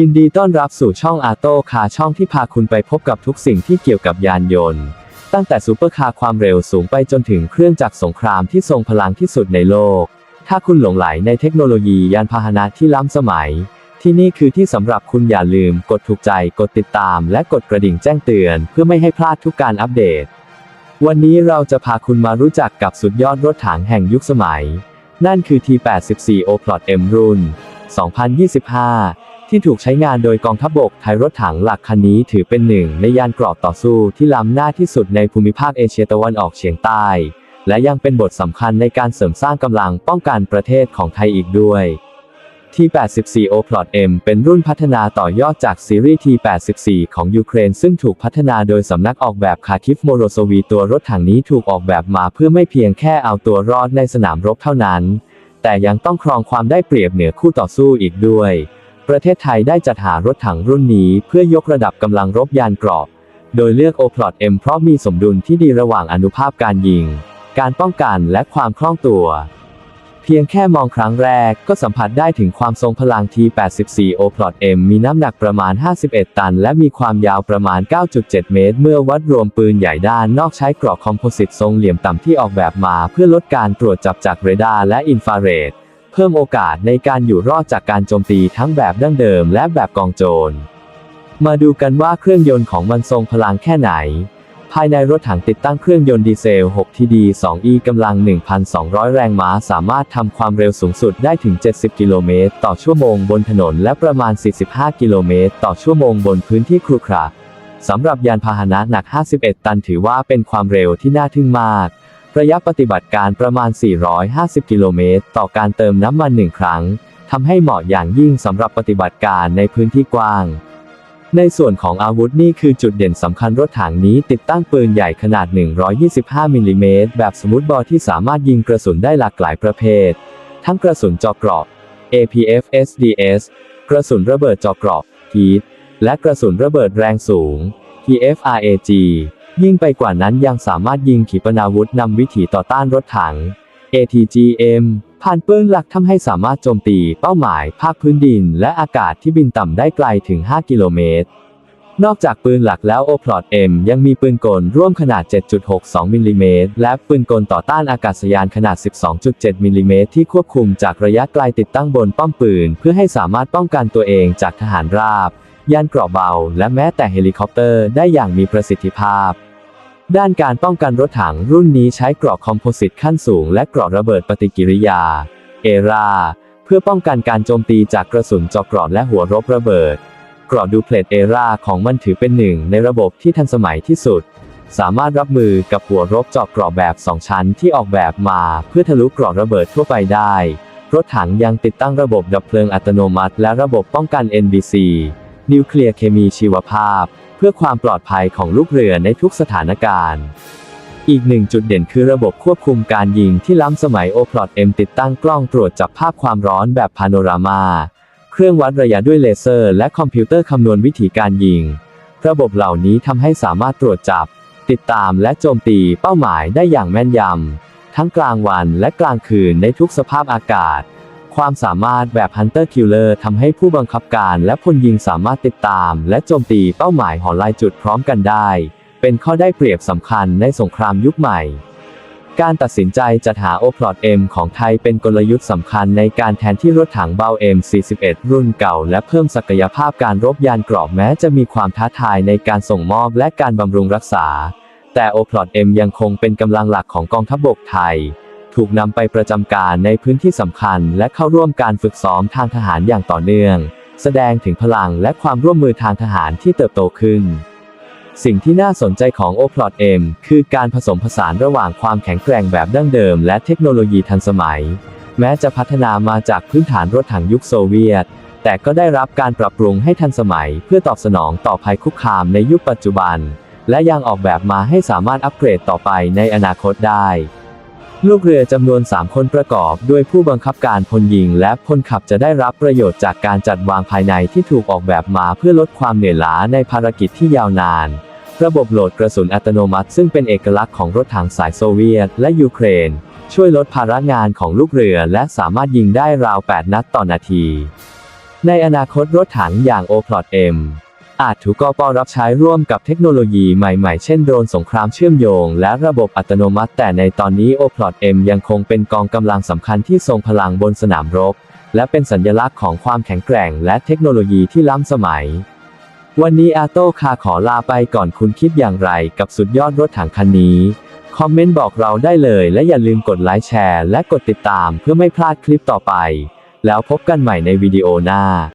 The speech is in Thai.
ยินดีต้อนรับสู่ช่องอาโต้คาช่องที่พาคุณไปพบกับทุกสิ่งที่เกี่ยวกับยานยนต์ ตั้งแต่ซูเปอร์คาร์ความเร็วสูงไปจนถึงเครื่องจักรสงครามที่ทรงพลังที่สุดในโลก ถ้าคุณหลงไหลในเทคโนโลยียานพาหนะที่ล้ำสมัย ที่นี่คือที่สำหรับคุณอย่าลืมกดถูกใจกดติดตาม และกดกระดิ่งแจ้งเตือน เพื่อไม่ให้พลาดทุกการอัปเดต วันนี้เราจะพาคุณมารู้จักกับสุดยอดรถถังแห่งยุคสมัย นั่นคือ T84 O-Plot M รุ่น 2025 ที่ถูกใช้งานโดยกองทัพบกไทยรถถังหลักคันนี้ถือเป็นหนึ่งในยานเกราะต่อสู้ที่ล้ำหน้าที่สุดในภูมิภาคเอเชียตะวันออกเฉียงใต้ และยังเป็นบทสำคัญในการเสริมสร้างกำลังป้องกันประเทศของไทยอีกด้วย T84 O-Plot M เป็นรุ่นพัฒนาต่อยอดจากซีรีส์ T84 ของยูเครน ซึ่งถูกพัฒนาโดยสำนักออกแบบคาคิฟโมโรโซวีตัวรถถังนี้ถูกออกแบบมาเพื่อไม่เพียงแค่เอาตัวรอดในสนามรบเท่านั้น แต่ยังต้องครองความได้เปรียบเหนือคู่ต่อสู้อีกด้วย ประเทศไทยได้จัดหารถถังรุ่นนี้เพื่อยกระดับกำลังรบยานเกราะโดยเลือก O-Plot M เพราะมีสมดุลที่ดีระหว่างอนุภาพการยิง การป้องกันและความคล่องตัว เพียงแค่มองครั้งแรกก็สัมผัสได้ถึงความทรงพลัง T84 O-Plot M มีน้ำหนักประมาณ 51 ตัน และมีความยาวประมาณ 9.7 เมตร เมื่อวัดรวมปืนใหญ่ด้านนอกใช้กรอบคอมโพสิตทรงเหลี่ยมต่ำที่ออกแบบมาเพื่อลดการตรวจจับจากเรดาร์และอินฟราเรด เพิ่มโอกาสในการอยู่รอดจากการโจมตีทั้งแบบดั้งเดิมและแบบกองโจร มาดูกันว่าเครื่องยนต์ของมันทรงพลังแค่ไหน ภายในรถถังติดตั้งเครื่องยนต์ดีเซล 6TD 2E กำลัง 1,200 แรงม้า สามารถทำความเร็วสูงสุดได้ถึง 70 กิโลเมตรต่อชั่วโมงบนถนนและประมาณ 45 กิโลเมตรต่อชั่วโมงบนพื้นที่ครุขระสำหรับยานพาหนะหนัก 51 ตันถือว่าเป็นความเร็วที่น่าทึ่งมาก ระยะปฏิบัติการประมาณ 450 กิโลเมตร ต่อการเติมน้ำมันหนึ่งครั้งทำให้เหมาะอย่างยิ่งสำหรับปฏิบัติการในพื้นที่กว้าง ในส่วนของอาวุธนี่คือจุดเด่นสำคัญรถถังนี้ติดตั้งปืนใหญ่ขนาด 125มิลลิเมตรแบบสมูทบอที่สามารถยิงกระสุนได้หลากหลายประเภท ทั้งกระสุนเจอกรอบ APF SDS กระสุนระเบิดเจอกรอบ HEAT และกระสุนระเบิดแรงสูง PFRAG ยิ่งไปกว่านั้นยังสามารถยิงขีปนาวุธนำวิถีต่อต้านรถถัง ATGM ผ่านปืนหลักทำให้สามารถโจมตีเป้าหมายภาคพื้นดิน และอากาศที่บินต่ำได้ไกลถึง 5 กิโลเมตร นอกจากปืนหลักแล้ว O-Plot M ยังมีปืนกลร่วมขนาด 7.62มิลลิเมตรและปืนกลต่อต้านอากาศยานขนาด 12.7มิลลิเมตรที่ควบคุมจากระยะไกลติดตั้งบนป้อมปืน เพื่อให้สามารถป้องกันตัวเองจากทหารราบ ยานเกราะเบา และแม้แต่เฮลิคอปเตอร์ได้อย่างมีประสิทธิภาพ ด้านการป้องกันรถถังรุ่นนี้ใช้เกราะคอมโพสิตขั้นสูง และเกราะระเบิดปฏิกิริยา เอราเพื่อป้องกันการโจมตีจากกระสุนเจอกรอดและหัวรบระเบิดกรอดดูเพลตเอราของมันถือเป็นหนึ่งในระบบที่ทันสมัยที่สุด สามารถรับมือกับหัวรบเจอกกรอบแบบ 2 ชั้นที่ออกแบบมา เพื่อทะลุกรอดระเบิดทั่วไปได้ รถถังยังติดตั้งระบบดับเพลิงอัตโนมัติ และระบบป้องกัน NBC นิวเคลียร์เคมีชีวภาพ เพื่อความปลอดภัยของลูกเรือในทุกสถานการณ์ อีกหนึ่งจุดเด่นคือระบบควบคุมการยิงที่ล้ำสมัย O-Plot M ติดตั้งกล้องตรวจจับภาพความร้อนแบบพาโนรามาเครื่องวัดระยะด้วยเลเซอร์ และคอมพิวเตอร์คำนวณวิธีการยิง ระบบเหล่านี้ทำให้สามารถตรวจจับ ติดตามและโจมตีเป้าหมายได้อย่างแม่นยำทั้งกลางวันและกลางคืนในทุกสภาพอากาศ ความสามารถแบบ Hunter Killer ทำให้ผู้บังคับการและพลยิงสามารถติดตาม และโจมตีเป้าหมายหอลายจุดพร้อมกันได้ เป็นข้อได้เปรียบสำคัญในสงครามยุคใหม่ การตัดสินใจจัดหา O-Plot M ของไทยเป็นกลยุทธ์สำคัญในการแทนที่รถถังเบา M41 รุ่นเก่า และเพิ่มศักยภาพการรบยานเกราะแม้จะมีความท้าทายในการส่งมอบและการบำรุงรักษา แต่ O-Plot M ยังคงเป็นกำลังหลักของกองทัพบกไทย ถูกนำไปประจำการในพื้นที่สำคัญ และเข้าร่วมการฝึกซ้อมทางทหารอย่างต่อเนื่อง แสดงถึงพลังและความร่วมมือทางทหารที่เติบโตขึ้น สิ่งที่น่าสนใจของ O-Plot M คือการผสมผสานระหว่างความแข็งแกร่งแบบดั้งเดิม และเทคโนโลยีทันสมัย แม้จะพัฒนามาจากพื้นฐานรถถังยุคโซเวียต แต่ก็ได้รับการปรับปรุงให้ทันสมัย เพื่อตอบสนองต่อภัยคุกคามในยุคปัจจุบัน และยังออกแบบมาให้สามารถอัปเกรดต่อไปในอนาคตได้ ลูกเรือจำนวน 3 คนประกอบด้วยผู้บังคับการพลยิงและพลขับจะได้รับประโยชน์จากการจัดวางภายในที่ถูกออกแบบมาเพื่อลดความเหนื่อยล้าในภารกิจที่ยาวนาน ระบบโหลดกระสุนอัตโนมัติซึ่งเป็นเอกลักษณ์ของรถถังสายโซเวียตและยูเครน ช่วยลดภาระงานของลูกเรือและสามารถยิงได้ราว 8 นัดต่อนาที ในอนาคตรถถังอย่าง o p l o t M อ อาจถูกกปรับใช้ร่วมกับเทคโนโลยีใหม่ๆ เช่นโดรนสงครามเชื่อมโยง และระบบอัตโนมัติ แต่ในตอนนี้ o p l o t M ยังคงเป็นกองกำลังสำคัญที่ทรงพลังบนสนามรบ และเป็นสัญลักษณ์ของความแข็งแกร่ง และเทคโนโลยีที่ล้ำสมัย วันนี้อาโต้คาขอลาไปก่อนคุณคิดอย่างไรกับสุดยอดรถถังคันนี้ คอมเมนต์บอกเราได้เลย และอย่าลืมกดไลค์แชร์ และกดติดตามเพื่อไม่พลาดคลิปต่อไป แล้วพบกันใหม่ในวิดีโอหน้า